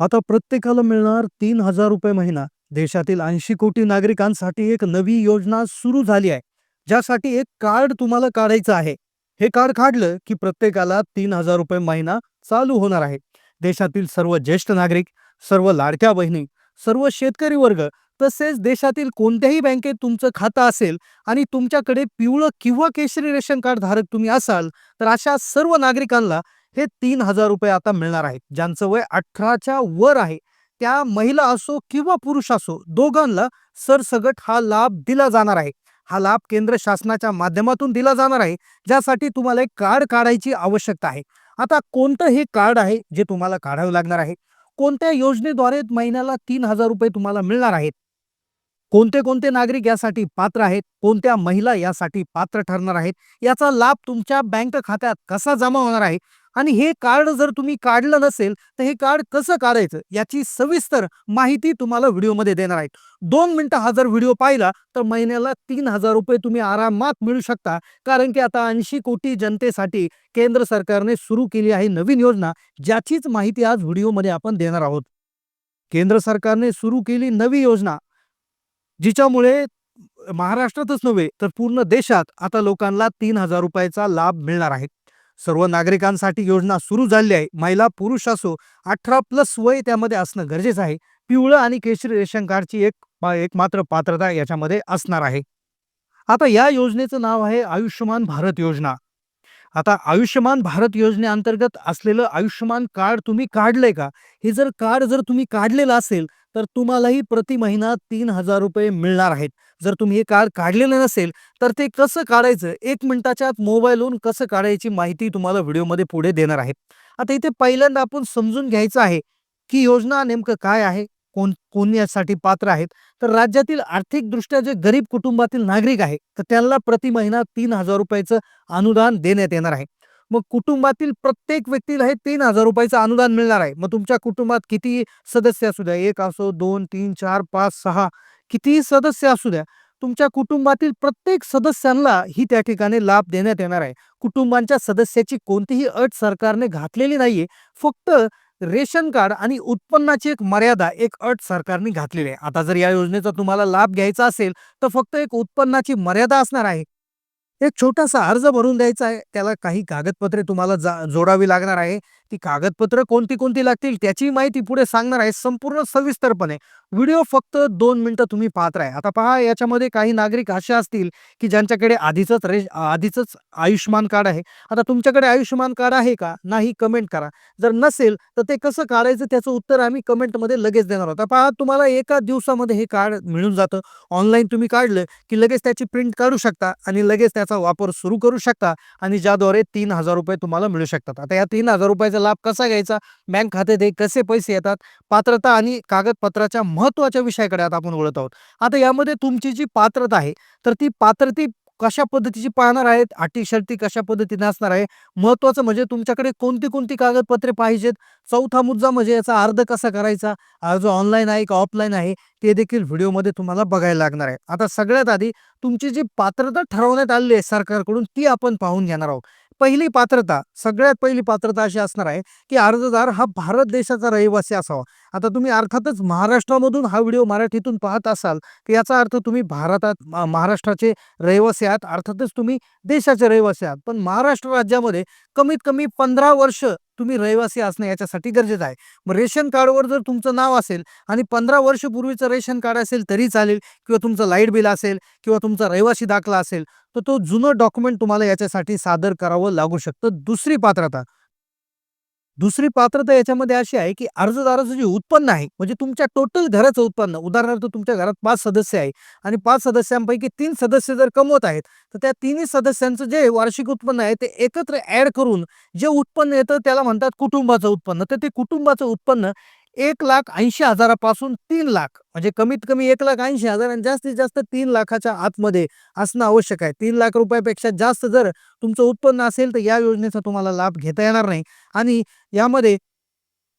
आता प्रत्येकाला मिळणार तीन हजार रुपये महिना. देशातील ऐंशी कोटी नागरिकांसाठी एक नवी योजना सुरू झाली आहे. ज्यासाठी एक कार्ड तुम्हाला काढायचं आहे. हे कार्ड काढलं की प्रत्येकाला तीन हजार रुपये महिना चालू होणार आहे. देशातील सर्व ज्येष्ठ नागरिक सर्व लाडक्या बहिणी सर्व शेतकरी वर्ग तसेच देशातील कोणत्याही बँकेत तुमचं खातं असेल आणि तुमच्याकडे पिवळं किंवा केशरी रेशन कार्ड धारक तुम्ही असाल तर अशा सर्व नागरिकांना हे तीन हजार रुपये आता मिळणार आहेत. ज्यांचं वय अठराच्या वर आहे त्या महिला असो किंवा पुरुष असो दोघांना सरसगट हा लाभ दिला जाणार आहे. हा लाभ केंद्र शासनाच्या माध्यमातून दिला जाणार आहे ज्यासाठी तुम्हाला एक कार्ड काढायची आवश्यकता आहे. आता कोणतं हे कार्ड आहे जे तुम्हाला काढावं लागणार आहे? कोणत्या योजनेद्वारे महिन्याला तीन हजार रुपये तुम्हाला मिळणार आहेत? कोणते कोणते नागरिक यासाठी पात्र आहेत? कोणत्या महिला यासाठी पात्र ठरणार आहेत? याचा लाभ तुमच्या बँक खात्यात कसा जमा होणार आहे? आणि हे कार्ड जर तुम्ही काढलं नसेल तर हे कार्ड कसं काढायचं याची सविस्तर माहिती तुम्हाला व्हिडिओमध्ये देणार आहेत दोन मिनिटं हा जर व्हिडिओ पाहिला तर महिन्याला तीन हजार रुपये तुम्ही आरामात मिळू शकता. कारण की आता ऐंशी कोटी जनतेसाठी केंद्र सरकारने सुरू केली आहे नवीन योजना ज्याचीच माहिती आज व्हिडिओमध्ये आपण देणार आहोत. केंद्र सरकारने सुरू केली नवी योजना जिच्यामुळे महाराष्ट्रातच नव्हे तर पूर्ण देशात आता लोकांना तीन हजार रुपयाचा लाभ मिळणार आहे. सर्व नागरिकांसाठी योजना सुरू झाली आहे. महिला पुरुष असो अठरा प्लस वय त्यामध्ये असणं गरजेचं आहे. पिवळं आणि केशरी रेशन कार्डची एक एक मात्र पात्रता याच्यामध्ये असणार आहे. आता या योजनेचं नाव आहे आयुष्यमान भारत योजना. आता आयुष्यमान भारत योजनेअंतर्गत असलेलं आयुष्यमान कार्ड तुम्ही काढलंय का? हे जर कार्ड जर तुम्ही काढलेलं असेल तर तुम्हालाही प्रति महिना तीन हजार रुपये मिळणार आहेत. जर तुम्ही हे कार्ड काढलेलं नसेल तर ते कसं काढायचं? एक मिनिटाच्या आत मोबाईलवरून कसं काढायची माहिती तुम्हाला व्हिडिओमध्ये पुढे देणार आहे. आता इथे पहिल्यांदा आपण समजून घ्यायचं आहे की योजना नेमकं काय आहे? कोण कोण यासाठी पात्र आहेत. तर राज्यातील आर्थिकदृष्ट्या जे गरीब कुटुंबातील नागरिक आहे तर त्यांना प्रति महिना तीन हजार रुपयाचं अनुदान देण्यात येणार आहे. मग कुटुंबातील प्रत्येक व्यक्तीला हे तीन हजार रुपयाचं अनुदान मिळणार आहे. मग तुमच्या कुटुंबात किती सदस्य असू द्या एक असो दोन तीन चार पाच सहा कितीही सदस्य असू द्या तुमच्या कुटुंबातील प्रत्येक सदस्यांना ही त्या ठिकाणी लाभ देण्यात येणार आहे. कुटुंबांच्या सदस्याची कोणतीही अट सरकारने घातलेली नाहीये. फक्त रेशन कार्ड आणि उत्पन्नाची एक मर्यादा एक अट सरकारने घातलेली आहे. आता जर या योजनेचा तुम्हाला लाभ घ्यायचा असेल तर फक्त एक उत्पन्नाची मर्यादा असणार आहे. एक छोटासा अर्ज भरून द्यायचा आहे. त्याला काही कागदपत्रे तुम्हाला जा जोडावी लागणार आहे. ती कागदपत्र कोणती कोणती लागतील त्याची माहिती पुढे सांगणार आहे संपूर्ण सविस्तरपणे. व्हिडिओ फक्त दोन मिनिटं तुम्ही पाहत राहा. आता पहा याच्यामध्ये काही नागरिक असे असतील की ज्यांच्याकडे आधीच रे आधीचंच आयुष्यमान कार्ड आहे. आता तुमच्याकडे आयुष्यमान कार्ड आहे का? नाही कमेंट करा. जर नसेल तर ते कसं काढायचं त्याचं उत्तर आम्ही कमेंटमध्ये लगेच देणार आहोत. पहा तुम्हाला एका दिवसामध्ये हे कार्ड मिळून जातं. ऑनलाईन तुम्ही काढलं की लगेच त्याची प्रिंट काढू शकता आणि लगेच त्याचा वापर सुरू करू शकता आणि ज्याद्वारे तीन हजार रुपये तुम्हाला मिळू शकतात. आता या तीन हजार रुपयाचा लाभ कसा घ्यायचा? बँक खात्यात हे कसे पैसे येतात? पात्रता आणि कागदपत्राच्या महत्त्वाच्या विषयाकडे आता आपण वळत आहोत. आता यामध्ये तुमची जी पात्रता आहे तर ती पात्रती कशा पद्धतीची पाहणार आहेत अटी शर्ती कशा पद्धतीने असणार आहे? महत्त्वाचं म्हणजे तुमच्याकडे कोणती कोणती कागदपत्रे पाहिजेत? चौथा मुद्दा म्हणजे याचा अर्ज कसा करायचा? अर्ज ऑनलाईन आहे का ऑफलाईन आहे ते देखील व्हिडिओमध्ये तुम्हाला बघायला लागणार आहे. आता सगळ्यात आधी तुमची जी पात्रता ठरवण्यात आलेली आहे सरकारकडून ती आपण पाहून घेणार आहोत. पहिली पात्रता सगळ्यात पहिली पात्रता अशी असणार आहे की अर्जदार हा भारत देशाचा रहिवासी असावा. आता तुम्ही अर्थातच महाराष्ट्रामधून हा व्हिडिओ मराठीतून पाहत असाल तर याचा अर्थ तुम्ही भारतात महाराष्ट्राचे रहिवासी आहात अर्थातच तुम्ही देशाचे रहिवासी आहात पण महाराष्ट्र राज्यामध्ये कमीत कमी पंधरा वर्ष तुम्ही रहिवासी असणं याच्यासाठी गरजेचं आहे. मग रेशन कार्डवर जर तुमचं नाव असेल आणि पंधरा वर्षपूर्वीचं रेशन कार्ड असेल तरी चालेल किंवा तुमचं लाइट बिल असेल किंवा तुमचा रहिवासी दाखला असेल तर तो जुनं डॉक्युमेंट तुम्हाला याच्यासाठी सादर करावं लागू शकतं. दुसरी पात्रता दुसरी पात्रता याच्यामध्ये अशी आहे की अर्जदाराचं जे उत्पन्न आहे म्हणजे तुमच्या टोटल घराचं उत्पन्न उदाहरणार्थ तुमच्या घरात पाच सदस्य आहे आणि पाच सदस्यांपैकी तीन सदस्य जर कमवत आहेत तर त्या तिन्ही सदस्यांचं जे वार्षिक उत्पन्न आहे ते एकत्र ऍड करून जे उत्पन्न येतं त्याला म्हणतात कुटुंबाचं उत्पन्न. तर ते कुटुंबाचं उत्पन्न एक लाख ऐंशी हजारापासून तीन लाख. म्हणजे कमीत कमी एक लाख ऐंशी हजार आणि जास्तीत जास्त तीन लाखाच्या आतमध्ये असणं आवश्यक आहे. तीन लाख रुपयापेक्षा जास्त जर तुमचं उत्पन्न असेल तर या योजनेचा तुम्हाला लाभ घेता येणार नाही. आणि यामध्ये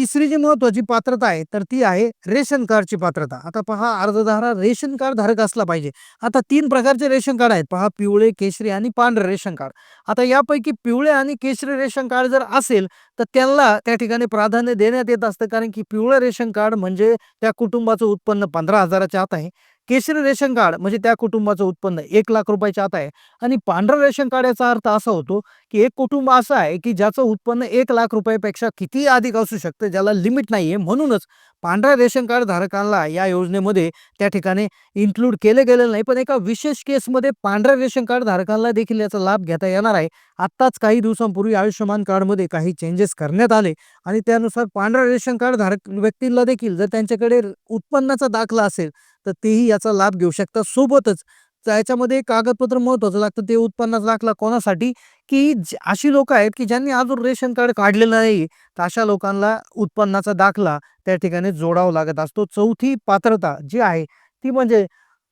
तिसरी जी महत्वाची पात्रता आहे तर ती आहे रेशन कार्डची पात्रता. आता पहा अर्जदारा रेशन कार्ड धारक असला पाहिजे. आता तीन प्रकारचे रेशन कार्ड आहेत. पहा पिवळे केशरी आणि पांढरे रेशन कार्ड. आता यापैकी पिवळे आणि केशरी रेशन कार्ड जर असेल तर त्यांना त्या ठिकाणी प्राधान्य देण्यात येत असतं. कारण की पिवळं रेशन कार्ड म्हणजे त्या कुटुंबाचं उत्पन्न पंधरा हजाराच्या आत आहे. केशरी रेशन कार्ड म्हणजे त्या कुटुंबाचं उत्पन्न एक लाख रुपयाच्या आत आहे. आणि पांढरं रेशन कार्ड याचा अर्थ असा होतो की एक कुटुंब असं आहे की ज्याचं उत्पन्न एक लाख रुपयापेक्षा किती अधिक असू शकतं ज्याला लिमिट नाही आहे म्हणूनच पांढऱ्या रेशन कार्ड धारकांना या योजनेमध्ये त्या ठिकाणी इन्क्लूड केलं गेलेलं नाही. पण एका विशेष केसमध्ये पांढऱ्या रेशन कार्ड धारकांना देखील याचा लाभ घेता येणार आहे. आत्ताच काही दिवसांपूर्वी आयुष्यमान कार्डमध्ये काही चेंजेस करण्यात आले. आणि त्यानुसार पांढऱ्या रेशन कार्ड धारक व्यक्तींना देखील जर त्यांच्याकडे उत्पन्नाचा दाखला असेल तर तेही याचा लाभ घेऊ शकतात सोबतच त्याच्यामध्ये कागदपत्र महत्वाचं लागतं. ते उत्पन्नाचा दाखला कोणासाठी? की अशी लोक आहेत की ज्यांनी अजून रेशन कार्ड काढलेलं नाही तर अशा लोकांना उत्पन्नाचा दाखला त्या ठिकाणी जोडावा लागत असतो. चौथी पात्रता जी आहे ती म्हणजे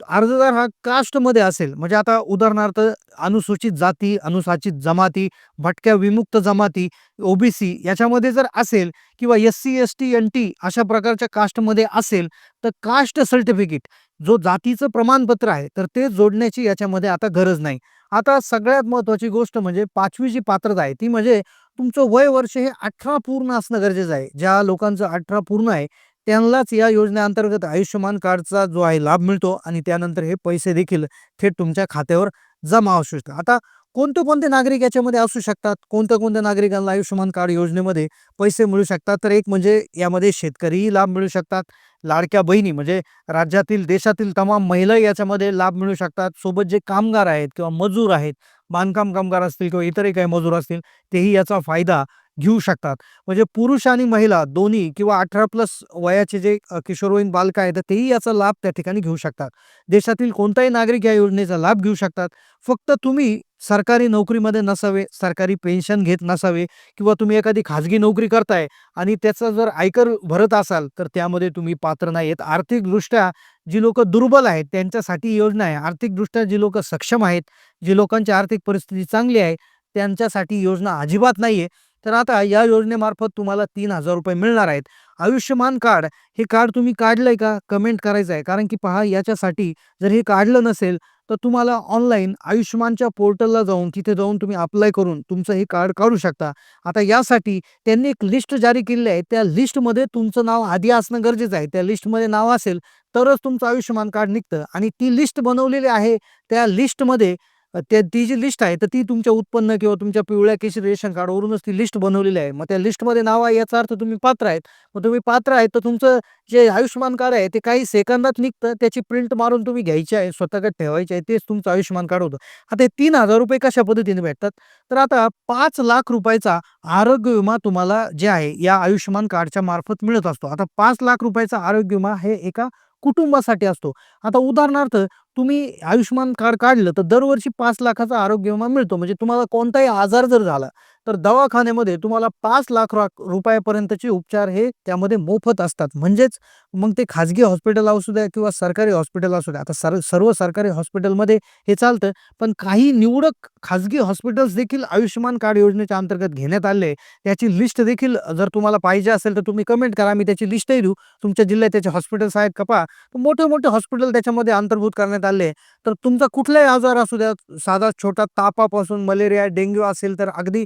अर्जदार हा कास्टमध्ये असेल. म्हणजे आता उदाहरणार्थ अनुसूचित जाती अनुसूचित जमाती भटक्या विमुक्त जमाती ओबीसी याच्यामध्ये जर असेल किंवा S C S T N T अशा प्रकारच्या कास्टमध्ये असेल तर कास्ट सर्टिफिकेट जो जातीचं प्रमाणपत्र आहे तर ते जोडण्याची याच्यामध्ये आता गरज नाही. आता सगळ्यात महत्त्वाची गोष्ट म्हणजे पाचवी जी पात्रता आहे ती म्हणजे तुमचं वय वर्ष हे अठरा पूर्ण असणं गरजेचं आहे. ज्या लोकांचं अठरा पूर्ण आहे त्यांनाच या योजनेअंतर्गत आयुष्यमान कार्डचा जो आहे लाभ मिळतो आणि त्यानंतर हे पैसे देखील थेट तुमच्या खात्यावर जमा होऊ शकतात. आता कोणते कोणते नागरिक याच्यामध्ये असू शकतात? कोणत्या कोणत्या नागरिकांना आयुष्यमान कार्ड योजनेमध्ये पैसे मिळू शकतात? तर एक म्हणजे यामध्ये शेतकरीही लाभ मिळू शकतात. लाडक्या बहिणी म्हणजे राज्यातील देशातील तमाम महिला याच्यामध्ये लाभ मिळू शकतात. सोबत जे कामगार आहेत किंवा मजूर आहेत बांधकाम कामगार असतील किंवा इतरही काही मजूर असतील तेही याचा फायदा घेऊ शकतात. म्हणजे पुरुष आणि महिला दोन्ही किंवा अठरा प्लस वयाचे जे किशोरवयीन बालक आहेत तर तेही याचा लाभ त्या ठिकाणी घेऊ शकतात. देशातील कोणताही नागरिक या योजनेचा लाभ घेऊ शकतात. फक्त तुम्ही सरकारी नोकरीमध्ये नसावे सरकारी पेन्शन घेत नसावे किंवा तुम्ही एखादी खाजगी नोकरी करताय आणि त्याचा जर आयकर भरत असाल तर त्यामध्ये तुम्ही पात्र नाही आहेत आर्थिकदृष्ट्या जी लोक दुर्बल आहेत त्यांच्यासाठी योजना आहे. आर्थिकदृष्ट्या जी लोक सक्षम आहेत जी लोकांची आर्थिक परिस्थिती चांगली आहे त्यांच्यासाठी योजना अजिबात नाही आहे तर आता या योजनेमार्फत तुम्हाला तीन हजार रुपये मिळणार आहेत. आयुष्यमान कार्ड हे कार्ड तुम्ही काढलंय का? कमेंट करायचं आहे. कारण की पहा याच्यासाठी जर हे काढलं नसेल तर तुम्हाला ऑनलाईन आयुष्यमानच्या पोर्टलला जाऊन तिथे जाऊन तुम्ही अप्लाय करून तुमचं हे कार्ड काढू शकता. आता यासाठी त्यांनी एक लिस्ट जारी केलेली आहे. त्या लिस्टमध्ये तुमचं नाव आधी असणं गरजेचं आहे. त्या लिस्टमध्ये नाव असेल तरच तुमचं आयुष्यमान कार्ड निघतं. आणि ती लिस्ट बनवलेली आहे. त्या लिस्टमध्ये त्या ती जी लिस्ट आहे तर ती तुमच्या उत्पन्न किंवा तुमच्या पिवळ्या केशरी रेशन कार्डवरूनच ती लिस्ट बनवलेली आहे. मग त्या लिस्टमध्ये नाव आहे याचा अर्थ तुम्ही पात्र आहेत. मग तुम्ही पात्र आहेत तर तुमचं जे आयुष्यमान कार्ड आहे ते काही सेकंदात निघतं. त्याची प्रिंट मारून तुम्ही घ्यायची आहे स्वतःकडे ठेवायची आहे तेच तुमचं आयुष्यमान कार्ड होतं. आता हे तीन हजार रुपये कशा पद्धतीने भेटतात? तर आता पाच लाख रुपयाचा आरोग्य विमा तुम्हाला जे आहे या आयुष्यमान कार्डच्या मार्फत मिळत असतो. आता पाच लाख रुपयाचा आरोग्य विमा हे एका कुटुंबासाठी असतो. आता उदाहरणार्थ तुम्ही आयुष्यमान कार्ड काढलं तर दरवर्षी पाच लाखाचा आरोग्य विमा मिळतो. म्हणजे तुम्हाला कोणताही आजार जर झाला तर दवाखान्यामध्ये तुम्हाला पाच लाख रुपयापर्यंतचे उपचार हे त्यामध्ये मोफत असतात. म्हणजेच मग ते खाजगी हॉस्पिटल असू द्या किंवा सरकारी हॉस्पिटल असू द्या. आता सर सर्व सरकारी हॉस्पिटलमध्ये हे चालतं पण काही निवडक खाजगी हॉस्पिटल्स देखील आयुष्यमान कार्ड योजनेच्या अंतर्गत घेण्यात आले. त्याची लिस्ट देखील जर तुम्हाला पाहिजे असेल तर तुम्ही कमेंट करा. मी त्याची लिस्टही देऊ. तुमच्या जिल्ह्यात त्याचे हॉस्पिटल्स आहेत का पहा. मोठे मोठे हॉस्पिटल त्याच्यामध्ये अंतर्भूत करण्यात आले तर तुमचा कुठलाही आजार असू द्या साधा छोटा तापापासून मलेरिया डेंग्यू असेल तर अगदी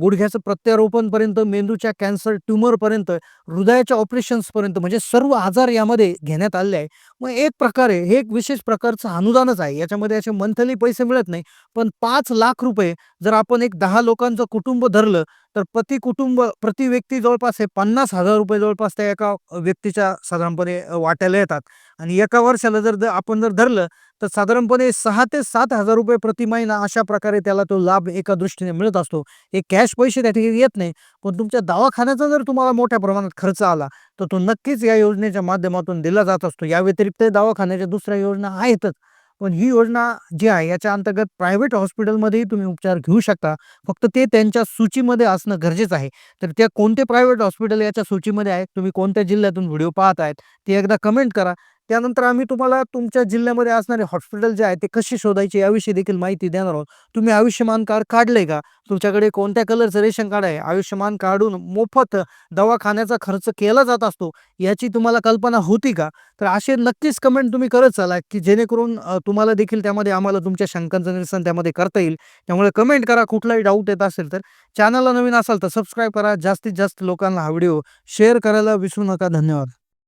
गुडघ्याचं प्रत्यारोपणपर्यंत मेंदूच्या कॅन्सर ट्युमरपर्यंत हृदयाच्या ऑपरेशन्सपर्यंत म्हणजे सर्व आजार यामध्ये घेण्यात आले आहे. मग एक प्रकारे हे एक विशेष प्रकारचं अनुदानच आहे. याच्यामध्ये असे मंथली पैसे मिळत नाही. पण पाच लाख रुपये जर आपण एक दहा लोकांचं कुटुंब धरलं तर प्रति कुटुंब प्रति व्यक्ती जवळपास हे पन्नास हजार रुपये जवळपास त्या एका व्यक्तीच्या साधारणपणे वाट्याला येतात. आणि एका वर्षाला जर आपण जर धरलं तर साधारणपणे सहा ते सात हजार रुपये प्रति महिना अशा प्रकारे त्याला तो लाभ एका दृष्टीने मिळत असतो. हे कॅश पैसे त्या ठिकाणी येत नाही पण तुमच्या दवाखान्याचा जर तुम्हाला मोठ्या प्रमाणात खर्च आला तर तो नक्कीच या योजनेच्या माध्यमातून दिला जात असतो. या व्यतिरिक्त दवाखान्याच्या दुसऱ्या योजना आहेतच. पण ही योजना जी आहे याच्या अंतर्गत प्रायव्हेट हॉस्पिटलमध्येही तुम्ही उपचार घेऊ शकता. फक्त ते त्यांच्या सूचीमध्ये असणं गरजेचं आहे. तर त्या कोणते प्रायव्हेट हॉस्पिटल याच्या सूचीमध्ये आहेत? तुम्ही कोणत्या जिल्ह्यातून व्हिडिओ पाहत आहेत ते एकदा कमेंट करा. त्यानंतर आम्ही तुम्हाला तुमच्या जिल्ह्यामध्ये असणारे हॉस्पिटल जे आहे ते कसे शोधायचे याविषयी देखील माहिती देणार आहोत. तुम्ही आयुष्यमान कार्ड काढले का? तुमच्याकडे कोणत्या कलरचं रेशन कार्ड आहे? आयुष्यमान कार्डून मोफत दवाखान्याचा खर्च केला जात असतो याची तुम्हाला कल्पना होती का? तर असे नक्कीच कमेंट तुम्ही करत चला की जेणेकरून तुम्हाला देखील त्यामध्ये आम्हाला तुमच्या शंकांचं निरसन त्यामध्ये करता येईल. त्यामुळे कमेंट करा कुठलाही डाऊट येत असेल तर. चॅनलला नवीन असाल तर सबस्क्राईब करा. जास्तीत जास्त लोकांना हा व्हिडिओ शेअर करायला विसरू नका. धन्यवाद.